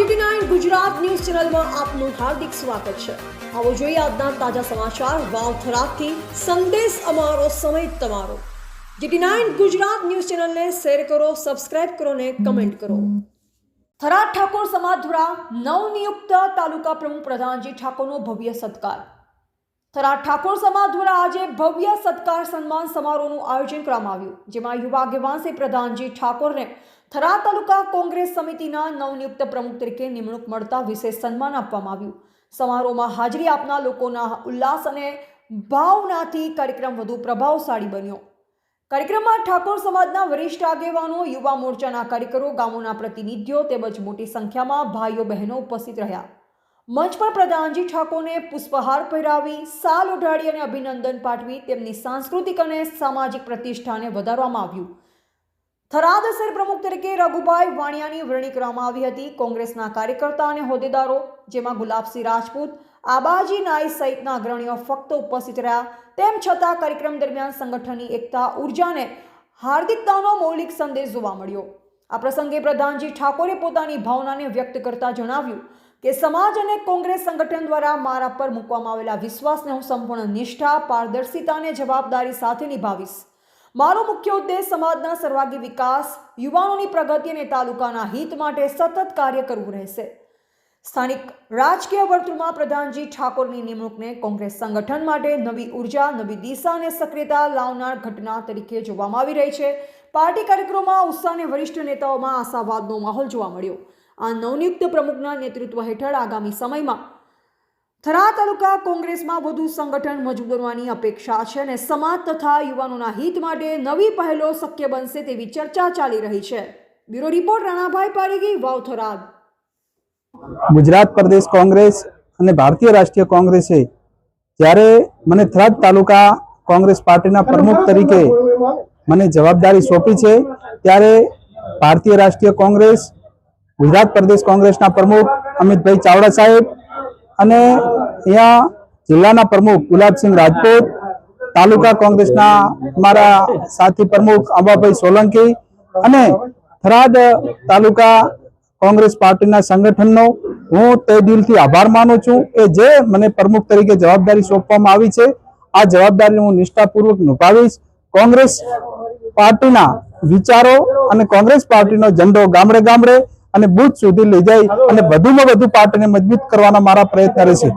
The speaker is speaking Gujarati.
જીટી નાઇન ગુજરાત ન્યૂઝ ચેનલમાં આપનું હાર્દિક સ્વાગત છે. આવો જોઈએ આજના તાજા સમાચાર વાવથરાથી સંદેશ અમારો, સમય તમારો. જીટી નાઇન ગુજરાત ન્યૂઝ ચેનલને શેર કરો, સબસ્ક્રાઇબ કરો ને કમેન્ટ કરો. થરાદ ઠાકોર સમાજ દ્વારા નવનિયુક્ત તાલુકા પ્રમુખ પ્રધાનજી ઠાકોરનો ભવ્ય સત્કાર. થરાદ ઠાકોર સમાજ દ્વારા આજે ભવ્ય સત્કાર સન્માન સમારોહનું આયોજન કરવામાં આવ્યું, જેમાં યુવા આગેવાન શ્રી પ્રધાનજી ઠાકોરને થરા તાલુકા કોંગ્રેસ સમિતિના નવનિયુક્ત પ્રમુખ તરીકે નિમણૂક મળતા વિશેષ સન્માન આપવામાં આવ્યું. સમારોહમાં હાજરી આપનાર લોકોના ઉલ્લાસ અને ભાવનાથી કાર્યક્રમ વધુ પ્રભાવશાળી બન્યો. કાર્યક્રમમાં ઠાકોર સમાજના વરિષ્ઠ આગેવાનો, યુવા મોરચાના કાર્યકરો, ગામોના પ્રતિનિધિઓ તેમજ મોટી સંખ્યામાં ભાઈઓ બહેનો ઉપસ્થિત રહ્યા. મંચ પર પ્રધાનજી ઠાકોરને પુષ્પહાર પહેરાવી, સાલ ઉઢાડી અને અભિનંદન પાઠવી તેમની સાંસ્કૃતિક અને સામાજિક પ્રતિષ્ઠાને વધારવામાં આવ્યું. થરાદ શહેર પ્રમુખ તરીકે રઘુભાઈ વાણિયાની વરણી કરવામાં આવી હતી. કોંગ્રેસના કાર્યકર્તા અને હોદ્દેદારો, જેમાં ગુલાબસિંહ રાજપૂત, આબાજી નાઈ સહિતના અગ્રણીઓ ફક્ત ઉપસ્થિત રહ્યા. તેમ છતાં કાર્યક્રમ દરમિયાન સંગઠનની એકતા ઉર્જાને હાર્દિકતાનો મૌલિક સંદેશ જોવા મળ્યો. આ પ્રસંગે પ્રધાનજી ઠાકોરે પોતાની ભાવનાને વ્યક્ત કરતા જણાવ્યું કે સમાજ અને કોંગ્રેસ સંગઠન દ્વારા મારા પર મૂકવામાં આવેલા વિશ્વાસને હું સંપૂર્ણ નિષ્ઠા પારદર્શિતા અને જવાબદારી સાથે નિભાવીશ. મારો મુખ્ય ઉદ્દેશ સમાજના સર્વાંગી વિકાસ, યુવાનોની પ્રગતિ અને તાલુકાના હિત માટે સતત કાર્ય કરવું રહેશે. સ્થાનિક રાજકીય વર્તુળમાં પ્રધાનજી ઠાકોરની નિમણૂકને કોંગ્રેસ સંગઠન માટે નવી ઊર્જા, નવી દિશા અને સક્રિયતા લાવનાર ઘટના તરીકે જોવામાં આવી રહી છે. પાર્ટી કાર્યક્રમોમાં ઉત્સાહ અને વરિષ્ઠ નેતાઓમાં આશાવાદનો માહોલ જોવા મળ્યો. આ નવનિયુક્ત પ્રમુખના નેતૃત્વ હેઠળ આગામી સમયમાં થરા તાલુકા કોંગ્રેસમાં વધુ સંગઠન મજબૂત બનવાની અપેક્ષા છે અને સમાજ તથા યુવાનોના હિત માટે નવી પહેલો શક્ય બનશે તેવી ચર્ચા ચાલી રહી છે. Bureau report Ranabhai Paregi, Vav Tharad. ગુજરાત પ્રદેશ કોંગ્રેસ અને ભારતીય રાષ્ટ્રીય કોંગ્રેસે જ્યારે મને થરાદ તાલુકા કોંગ્રેસ પાર્ટીના પ્રમુખ તરીકે મને જવાબદારી સોંપી છે, ત્યારે ભારતીય રાષ્ટ્રીય કોંગ્રેસ ગુજરાત પ્રદેશ કોંગ્રેસના પ્રમુખ અમિતભાઈ ચાવડા સાહેબ અને અહીંયા જિલ્લાના પ્રમુખ ગુલાબસિંહ રાજપૂત, તાલુકા કોંગ્રેસના અમારા સાથી પ્રમુખ અંબાભાઈ સોલંકી અને થરાદ તાલુકા કોંગ્રેસ પાર્ટીના સંગઠનનો હું તે દિલથી આભાર માનું છું કે જે મને પ્રમુખ તરીકે જવાબદારી સોંપવામાં આવી છે. આ જવાબદારી હું નિષ્ઠાપૂર્વક નિભાવીશ. કોંગ્રેસ પાર્ટીના વિચારો અને કોંગ્રેસ પાર્ટીનો ઝંડો ગામડે ગામડે અને બુથ સુધી લઈ જાય અને વધુમાં વધુ પાર્ટીને મજબૂત કરવાના મારા પ્રયત્ન રહેશે.